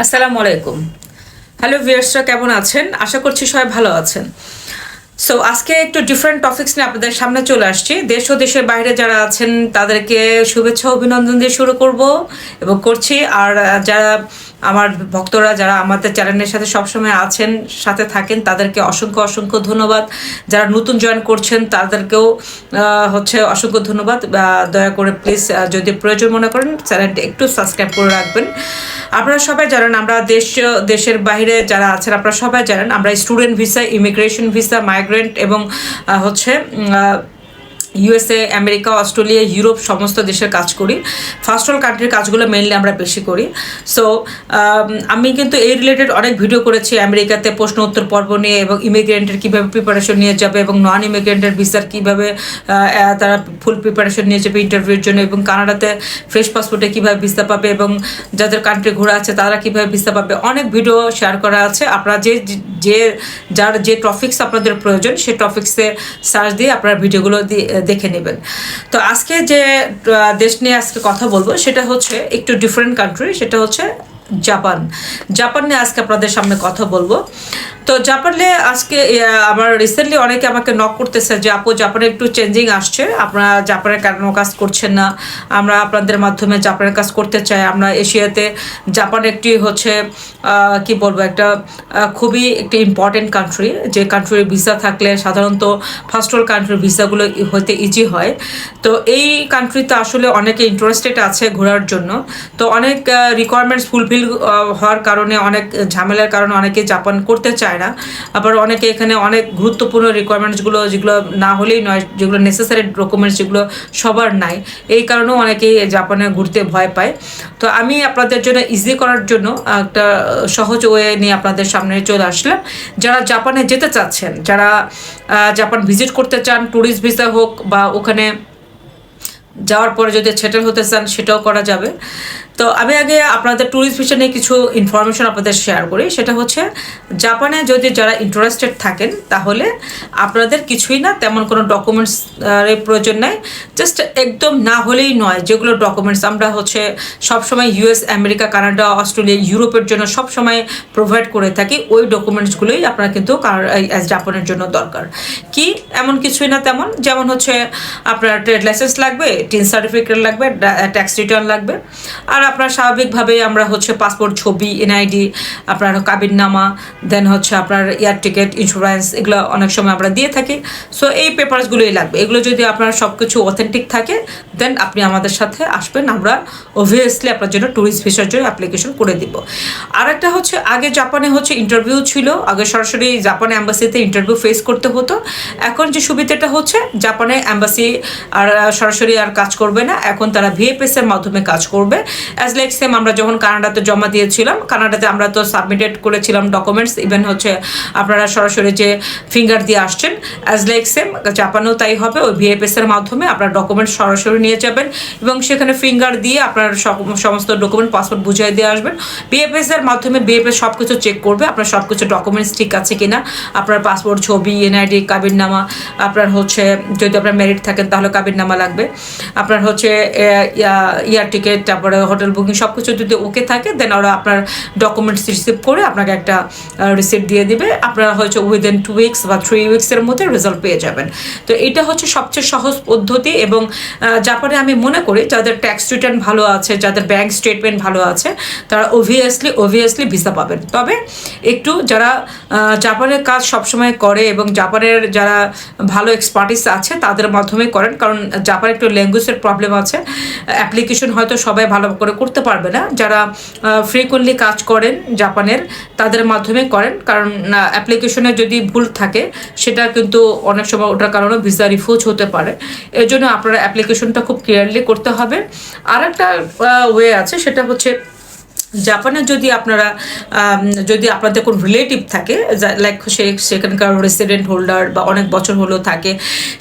আসসালামু আলাইকুম। হ্যালো ভিয়ার্সরা কেমন আছেন? আশা করছি সবাই ভালো আছেন। সো আজকে একটু ডিফারেন্ট টপিক্স নিয়ে আপনাদের সামনে চলে আসছি। দেশ ও দেশের বাইরে যারা আছেন, তাদেরকে শুভেচ্ছা অভিনন্দন দিয়ে শুরু করব এবং করছি। আর যারা আমার ভক্তরা যারা আমাদের চ্যানেলের সাথে সবসময় আছেন, সাথে থাকেন, তাদেরকে অসংখ্য অসংখ্য ধন্যবাদ। যারা নতুন জয়েন করছেন, তাদেরকেও হচ্ছে অসংখ্য ধন্যবাদ। দয়া করে প্লিজ যদি প্রয়োজন মনে করেন, চ্যানেলটি একটু সাবস্ক্রাইব করে রাখবেন। আপনারা সবাই জানেন, আমরা দেশ, দেশের বাইরে যারা আছেন, আপনারা সবাই জানেন, আমরা student visa immigration visa migrant এবং হচ্ছে ইউএসএ আমেরিকা অস্ট্রেলিয়া ইউরোপ সমস্ত দেশের কাজ করি। ফার্স্ট অল কান্ট্রির কাজগুলো মেনলি আমরা বেশি করি। সো আমি কিন্তু এই রিলেটেড অনেক ভিডিও করেছি আমেরিকাতে প্রশ্ন উত্তর পর্ব নিয়ে এবং ইমিগ্রেন্টের কীভাবে প্রিপারেশন নিয়ে যাবে এবং নন ইমিগ্রেন্টের ভিসার কীভাবে তারা ফুল প্রিপারেশন নিয়ে যাবে ইন্টারভিউর জন্য এবং কানাডাতে ফ্রেশ পাসপোর্টে কীভাবে ভিসা পাবে এবং যাদের কান্ট্রি ঘোরা আছে তারা কীভাবে ভিসা পাবে। অনেক ভিডিও শেয়ার করা আছে। আপনারা যে যে, যার যে টপিক্স আপনাদের প্রয়োজন সেই টপিক্সে সার্চ দিয়ে আপনারা ভিডিওগুলো দিয়ে দেখে নেবেন। তো আজকে যে দেশ নিয়ে আজকে কথা বলব, সেটা হচ্ছে একটু ডিফারেন্ট কান্ট্রি সেটা হচ্ছে জাপান। জাপান নিয়ে আজকে আপনাদের সামনে কথা বলব। তো জাপানে আজকে আমার রিসেন্টলি অনেকে আমাকে নক করতেছে যে, আপু, জাপানে একটু চেঞ্জিং আসছে। আপনারা জাপানের কেন কাজ করছেন না। আমরা আপনাদের মাধ্যমে জাপানের কাজ করতে চাই। আমরা এশিয়াতে জাপান একটি হচ্ছে কি বলব, একটা খুবই একটি ইম্পর্টেন্ট কান্ট্রি যে কান্ট্রির ভিসা থাকলে সাধারণত ফার্স্ট ওয়ার্ল্ড কান্ট্রির ভিসাগুলো হতে ইজি হয়। তো এই কান্ট্রিতে আসলে অনেকে ইন্টারেস্টেড আছে ঘোরার জন্য। তো অনেক রিকোয়ারমেন্টস ফুলফিল হওয়ার কারণে, অনেক ঝামেলার কারণে অনেকে জাপান করতে চায় না আবার অনেকে এখানে অনেক গুরুত্বপূর্ণ রিকোয়ারমেন্টসগুলো যেগুলো না হলেই নয়, যেগুলো নেসেসারি ডকুমেন্টস যেগুলো সবার নাই। এই কারণেও অনেকেই জাপানে ঘুরতে ভয় পায়। তো আমি আপনাদের জন্য ইজি করার জন্য একটা সহজ ওয়ে নিয়ে আপনাদের সামনে চলে আসলাম। যারা জাপানে যেতে চাচ্ছেন, যারা জাপান ভিজিট করতে চান ট্যুরিস্ট ভিসা হোক বা ওখানে যাওয়ার পরে যদি সেটেল হতে চান, সেটাও করা যাবে। তো আমি আগে আপনাদের ট্যুরিস্ট ভিসা নিয়ে কিছু ইনফরমেশন আপনাদের শেয়ার করি। সেটা হচ্ছে, জাপানে যদি যারা ইন্টারেস্টেড থাকেন, তাহলে আপনাদের কিছুই না, তেমন কোনো ডকুমেন্টস এর প্রয়োজন নাই। জাস্ট একদম না হলেই নয়, যেগুলো ডকুমেন্টস আমরা হচ্ছে সবসময় ইউএস আমেরিকা কানাডা অস্ট্রেলিয়া ইউরোপের জন্য সবসময় প্রোভাইড করে থাকি, ওই ডকুমেন্টসগুলোই আপনারা কিন্তু জাপানের জন্য দরকার। কি এমন কিছুই না তেমন? যেমন হচ্ছে আপনার ট্রেড লাইসেন্স লাগবে টিন সার্টিফিকেট লাগবে ট্যাক্স রিটার্ন লাগবে। আর আপনার স্বাভাবিকভাবে আমরা হচ্ছে পাসপোর্ট ছবি এনআইডি আপনার কাবিননামা দেন হচ্ছে আপনার এয়ার টিকিট ইন্স্যুরেন্স এগুলো অনেক সময় আমরা দিয়ে থাকি। সো এই পেপারসগুলোই লাগবে। এগুলো যদি আপনার সব কিছু অথেন্টিক থাকে দেন আপনি আমাদের সাথে আসবেন। আমরা অবভিয়াসলি আপনার জন্য ট্যুরিস্ট ভিসার জন্য অ্যাপ্লিকেশন করে দিব। আর একটা হচ্ছে, আগে জাপানে হচ্ছে ইন্টারভিউ ছিল। আগে সরাসরি জাপানে অ্যাম্বাসিতে ইন্টারভিউ ফেস করতে হতো। এখন যে সুবিধাটা হচ্ছে, জাপানে অ্যাম্বাসি আর সরাসরি আর কাজ করবে না। এখন তারা ভিএফএস এর মাধ্যমে কাজ করবে। অ্যাজ লাইক সেম আমরা যখন কানাডাতে জমা দিয়েছিলাম, কানাডাতে আমরা তো সাবমিটেড করেছিলাম ডকুমেন্টস ইভেন হচ্ছে আপনারা সরাসরি যে ফিঙ্গার দিয়ে আসছেন অ্যাজ লাইক সেম জাপানেও তাই হবে, ওই ভিএফএস এর মাধ্যমে আপনার ডকুমেন্টস সরাসরি নিয়ে যাবেন, এবং সেখানে ফিঙ্গার দিয়ে আপনার সমস্ত ডকুমেন্ট পাসপোর্ট বুঝিয়ে দিয়ে আসবেন। বিএফএস এর মাধ্যমে বিএফএস সব কিছু চেক করবে, আপনার সব কিছু ডকুমেন্টস ঠিক আছে কিনা, আপনার পাসপোর্ট ছবি এনআইডি কাবিননামা, আপনার হচ্ছে যদি আপনার মেরিট থাকেন তাহলে কাবিননামা লাগবে, আপনার হচ্ছে ইয়ার টিকিট তারপরে হোটেল বুকিং সব কিছু যদি ওকে থাকে দেন ওরা আপনার ডকুমেন্টস রিসিভ করে আপনাকে একটা রিসিপ্ট দিয়ে দিবে। আপনারা হচ্ছে উইদিন টু উইকস বা থ্রি উইকসের মধ্যে রেজাল্ট পেয়ে যাবেন। তো এটা হচ্ছে সবচেয়ে সহজ পদ্ধতি এবং জাপানে আমি মনে করি যাদের ট্যাক্স রিটার্ন ভালো আছে, যাদের ব্যাংক স্টেটমেন্ট ভালো আছে, তারা অবভিয়াসলি অবভিয়াসলি ভিসা পাবেন। তবে একটু যারা জাপানের কাজ সবসময় করে এবং জাপানের যারা ভালো এক্সপার্টিস আছে, তাদের মাধ্যমে করেন। কারণ জাপানে একটু ল্যাঙ্গুয়েজের প্রবলেম আছে। অ্যাপ্লিকেশন হয়তো সবাই ভালো করে করতে পারবে না। যারা ফ্রিকুয়েন্টলি কাজ করেন জাপানের, তাদের মাধ্যমে করেন। কারণ অ্যাপ্লিকেশনে যদি ভুল থাকে, সেটা কিন্তু অনেক সময় ওটার কারণে ভিসা রিফিউজ হতে পারে। এর জন্য আপনারা অ্যাপ্লিকেশনটা খুব ক্লিয়ারলি করতে হবে। আর একটা ওয়ে আছে, সেটা হচ্ছে জাপানে যদি আপনারা যদি আপনাদের কোনো রিলেটিভ থাকে লাইক সে, সেখানকার রেসিডেন্ট হোল্ডার বা অনেক বছর হলেও থাকে,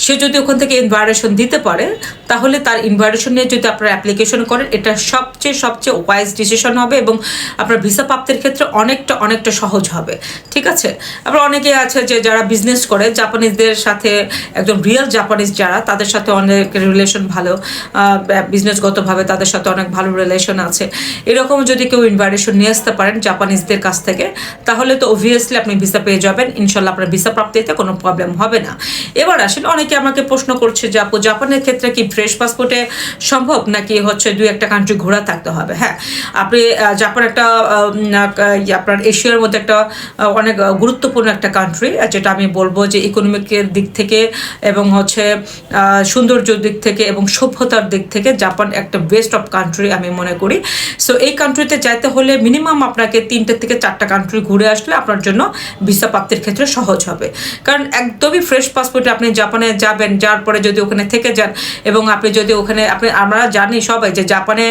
সে যদি ওখান থেকে ইনভাইটেশন দিতে পারে, তাহলে তার ইনভাইটেশন নিয়ে যদি আপনারা অ্যাপ্লিকেশন করেন, এটা সবচেয়ে সবচেয়ে ওয়াইজ ডিসিশন হবে এবং আপনার ভিসা প্রাপ্তির ক্ষেত্রে অনেকটা অনেকটা সহজ হবে। ঠিক আছে? আবার অনেকে আছে যে, যারা বিজনেস করে জাপানিজদের সাথে একজন রিয়েল জাপানিজ যারা, তাদের সাথে অনেক রিলেশন ভালো বিজনেসগতভাবে তাদের সাথে অনেক ভালো রিলেশন আছে। এরকম যদি কেউ ইনভাইটেশন নিয়ে আসতে পারেন জাপানিজদের কাছ থেকে তাহলে তো অবভিয়াসলি আপনি ভিসা পেয়ে যাবেন ইনশাল্লাহ আপনার ভিসা প্রাপ্তিতে কোনো প্রবলেম হবে না। এবার আসেন অনেকে আমাকে প্রশ্ন করছে যে আপু জাপানের ক্ষেত্রে কি ফ্রেশ পাসপোর্টে সম্ভব? নাকি হচ্ছে দুই একটা কান্ট্রি ঘোরা থাকতে হবে? হ্যাঁ আপনি জাপান একটা আপনার এশিয়ার মধ্যে একটা অনেক গুরুত্বপূর্ণ একটা কান্ট্রি যেটা আমি বলব যে ইকোনমিকের দিক থেকে এবং হচ্ছে আহ, সৌন্দর্যের দিক থেকে এবং সভ্যতার দিক থেকে জাপান একটা বেস্ট অফ কান্ট্রি আমি মনে করি। সো এই কান্ট্রিতে যাইতে হলে মিনিমাম আপনাকে তিনটে থেকে চারটা কান্ট্রি ঘুরে আসলে আপনার জন্য ভিসা প্রাপ্তির ক্ষেত্রে সহজ হবে। কারণ একদমই ফ্রেশ পাসপোর্টে আপনি জাপানে যাবেন যাওয়ার পরে যদি ওখানে থেকে যান এবং আপনি যদি ওখানে, আপনি, আমরা জানি সবাই যে জাপানে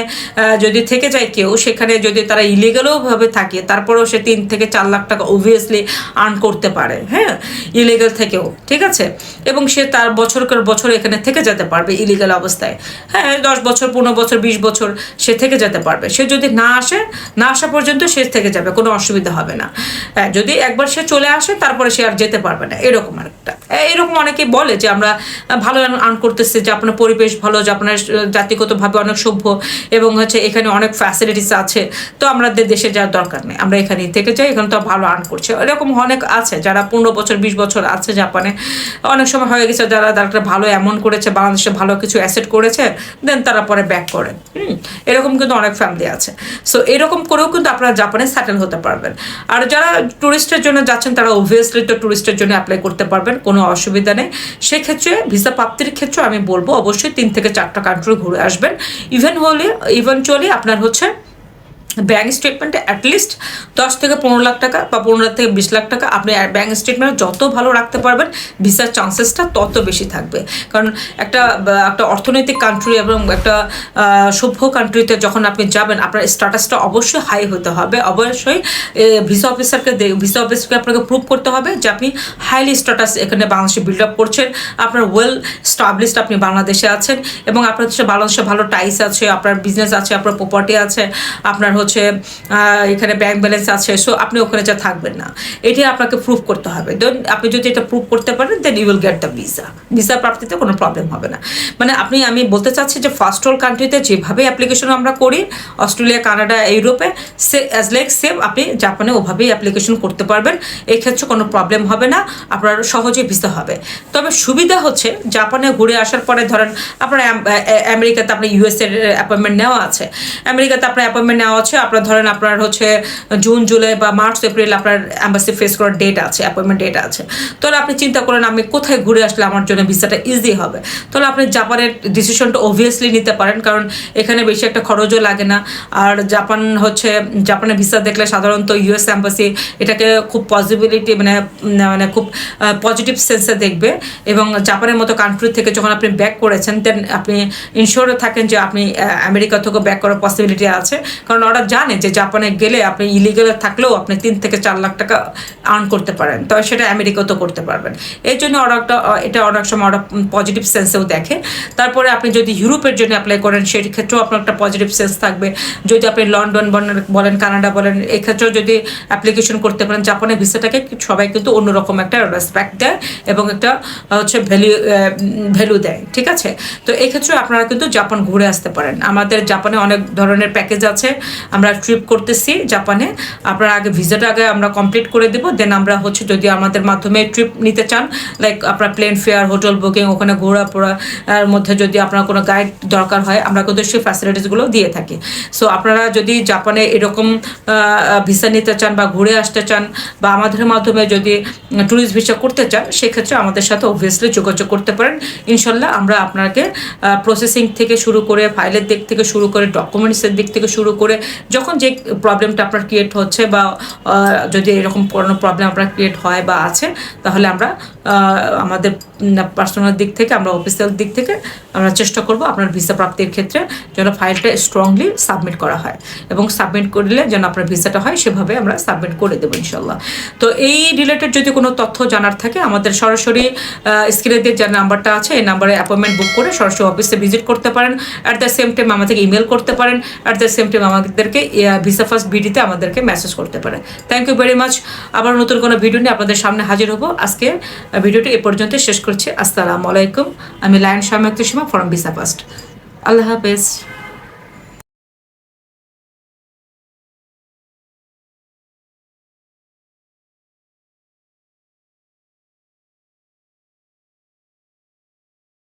যদি থেকে যায় কেউ, সেখানে যদি তারা ইলিগালও ভাবে থাকে, তারপরেও সে তিন থেকে চার লাখ টাকা অবভিয়াসলি আর্ন করতে পারে হ্যাঁ? ইলিগাল থেকেও, ঠিক আছে? এবং সে তার বছর করে বছর এখানে থেকে যেতে পারবে ইলিগাল অবস্থায়। হ্যাঁ দশ বছর, পনেরো বছর, বিশ বছর সে থেকে যেতে পারবে। সে যদি না আসে না আসা পর্যন্ত সে থেকে যাবে কোনো অসুবিধা হবে না। হ্যাঁ, যদি একবার সে চলে আসে তারপরে সে আর যেতে পারবে না এরকম একটা এরকম অনেকে বলে যে আমরা ভালো আর্ন করতেছি যে আপনার পরিবেশ ভালো যে আপনার জাতিগতভাবে অনেক সভ্য এবং হচ্ছে এখানে অনেক ফ্যাসিলিটিস আছে তো আমাদের দেশে যাওয়ার দরকার নেই। আমরা এখানেই থেকে যাই এখানে তো ভালো আর্ন করছে। এরকম অনেক আছে যারা পনেরো বছর বিশ বছর আছে জাপানে। অনেক সময় হয়ে গেছে যারা তারা ভালো এমন করেছে বাংলাদেশে ভালো কিছু অ্যাসেট করেছে দেন তারা পরে ব্যাক করে। হুম এরকম কিন্তু অনেক ফ্যামিলি আছে। সো এরকম করেও কিন্তু আপনারা জাপানে সেটেল হতে পারবেন। আর যারা ট্যুরিস্টের জন্য যাচ্ছেন, তারা অবভিয়াসলি তো ট্যুরিস্টের জন্য অ্যাপ্লাই করতে পারবেন, কোনো অসুবিধা নেই। সেক্ষেত্রে ভিসা প্রাপ্তির ক্ষেত্রে আমি বলব, অবশ্যই তিন থেকে চারটা কান্ট্রি ঘুরে আসবেন। ইভেন হলে ইভেনচুয়ালি আপনার হচ্ছে ব্যাঙ্ক স্টেটমেন্টে অ্যাটলিস্ট দশ থেকে পনেরো লাখ টাকা বা পনেরো থেকে বিশ লাখ টাকা আপনি ব্যাঙ্ক স্টেটমেন্ট যত ভালো রাখতে পারবেন ভিসার চান্সেসটা তত বেশি থাকবে। কারণ একটা একটা অর্থনৈতিক কান্ট্রি এবং একটা সভ্য কান্ট্রিতে যখন আপনি যাবেন, আপনার স্ট্যাটাসটা অবশ্যই হাই হতে হবে। অবশ্যই ভিসা অফিসারকে ভিসা অফিসারকে আপনাকে প্রুভ করতে হবে যে আপনি হাইলি স্ট্যাটাস এখানে বাংলাদেশে বিল্ড আপ করছেন। আপনার ওয়েল স্টাবলিশড আপনি বাংলাদেশে আছেন এবং আপনার বাংলাদেশে ভালো টাইস আছে, আপনার বিজনেস আছে, আপনার প্রপার্টি আছে, আপনার হচ্ছে এখানে ব্যাংক ব্যালেন্স আছে সো আপনি ওখানে যা থাকবেন না। এটি আপনাকে প্রুভ করতে হবে। দেন আপনি যদি এটা প্রুভ করতে পারেন then you will get the visa visa প্রাপ্তিতে কোনো প্রবলেম হবে না। মানে আপনি, আমি বলতে চাচ্ছি যে ফার্স্ট ওয়ার্ল্ড কান্ট্রিতে যেভাবে অ্যাপ্লিকেশন আমরা করি, অস্ট্রেলিয়া, কানাডা, ইউরোপে, সে অ্যাজ লাইক সেম আপনি জাপানে ওভাবেই অ্যাপ্লিকেশন করতে পারবেন। এক্ষেত্রে কোনো প্রবলেম হবে না। আপনার সহজে ভিসা হবে। তবে সুবিধা হচ্ছে, জাপানে ঘুরে আসার পরে ধরেন, আপনার আমেরিকাতে আপনার ইউএসএর অ্যাপয়েন্টমেন্ট নেওয়া আছে। আমেরিকাতে আপনার অ্যাপয়েন্টমেন্ট নেওয়া আছে আপনার ধরেন আপনার হচ্ছে জুন, জুলাই বা মার্চ, এপ্রিল আপনার অ্যাম্বাসি ফেস করার ডেট আছে অ্যাপয়েন্টমেন্ট ডেট আছে। তাহলে আপনি চিন্তা করেন, আমি কোথায় ঘুরে আসলে আমার জন্য ভিসাটা ইজি হবে। তাহলে আপনি জাপানের ডিসিশনটা অবভিয়াসলি নিতে পারেন, কারণ এখানে বেশি একটা খরচও লাগে না। আর জাপান হচ্ছে, জাপানের ভিসা দেখলে সাধারণত ইউএস অ্যাম্বাসি এটাকে খুব পসিবিলিটি মানে মানে খুব পজিটিভ সেন্সে দেখবে। এবং জাপানের মতো কান্ট্রি থেকে যখন আপনি ব্যাক করেছেন দেন আপনি ইনশোর থাকেন যে আপনি আমেরিকা থেকে ব্যাক করার পসিবিলিটি আছে। কারণ ওরা জানে যে জাপানে গেলে আপনি ইলিগালে থাকলেও আপনি তিন থেকে চার লাখ টাকা আর্ন করতে পারেন। তবে সেটা আমেরিকাতেও করতে পারবেন। এই জন্য একটা, এটা অনেক সময় ওরা পজিটিভ সেন্সেও দেখে। তারপরে আপনি যদি ইউরোপের জন্য অ্যাপ্লাই করেন, সেই ক্ষেত্রেও আপনার একটা পজিটিভ সেন্স থাকবে। যদি আপনি লন্ডন বলেন- কানাডা বলেন এই ক্ষেত্রেও যদি অ্যাপ্লিকেশন করতে পারেন, জাপানের ভিসাটাকে সবাই কিন্তু অন্যরকম একটা রেসপেক্ট দেয় এবং একটা হচ্ছে ভ্যালু ভ্যালু দেয়। ঠিক আছে? তো এই ক্ষেত্রে আপনারা কিন্তু জাপান ঘুরে আসতে পারেন। আমাদের জাপানে অনেক ধরনের প্যাকেজ আছে। আমরা ট্রিপ করতেছি জাপানে আপনারা আগে ভিসাটা আগে আমরা কমপ্লিট করে দেবো দেন আমরা হচ্ছে যদি আমাদের মাধ্যমে ট্রিপ নিতে চান লাইক আপনার প্লেন ফেয়ার হোটেল বুকিং ওখানে ঘোরা পোড়া এর মধ্যে যদি আপনার কোনো গাইড দরকার হয়, আমরা কিন্তু সেই ফ্যাসিলিটিসগুলো দিয়ে থাকি। সো আপনারা যদি জাপানে এরকম ভিসা নিতে চান বা ঘুরে আসতে চান বা আমাদের মাধ্যমে যদি ট্যুরিস্ট ভিসা করতে চান, সেক্ষেত্রে আমাদের সাথে অবভিয়াসলি যোগাযোগ করতে পারেন। ইনশাল্লাহ আমরা আপনাকে প্রসেসিং থেকে শুরু করে ফাইলের দিক থেকে শুরু করে ডকুমেন্টসের দিক থেকে শুরু করে যখন যে প্রবলেমটা আপনার ক্রিয়েট হচ্ছে বা যদি এরকম কোনো প্রবলেম আপনার ক্রিয়েট হয় বা আছে, তাহলে আমরা আমাদের পার্সোনাল দিক থেকে, আমরা অফিসিয়াল দিক থেকে, আমরা চেষ্টা করব আপনার ভিসা প্রাপ্তির ক্ষেত্রে যেন ফাইলটা স্ট্রংলি সাবমিট করা হয়। এবং সাবমিট করলে যেন আপনার ভিসাটা হয়, সেভাবে আমরা সাবমিট করে দেবো ইনশাল্লাহ তো এই রিলেটেড যদি কোনো তথ্য জানার থাকে, আমাদের সরাসরি স্ক্রিনে দিয়ে যে নাম্বারটা আছে, এই নাম্বারে অ্যাপয়েন্টমেন্ট বুক করে সরাসরি অফিসে ভিজিট করতে পারেন। অ্যাট দ্য সেম টাইম আমাদেরকে ইমেল করতে পারেন। অ্যাট দ্য সেম টাইম আমাদেরকে ভিসা ফার্স্ট বিডিতে আমাদেরকে মেসেজ করতে পারে। থ্যাংক ইউ ভেরি মাচ আবার নতুন কোনো ভিডিও নিয়ে আপনাদের সামনে হাজির হব। আজকে ভিডিওটি এ পর্যন্ত শেষ করছি। আসসালামু আলাইকুম। আমি Lion Shah Sima from visa first আল্লাহ হাফেজ।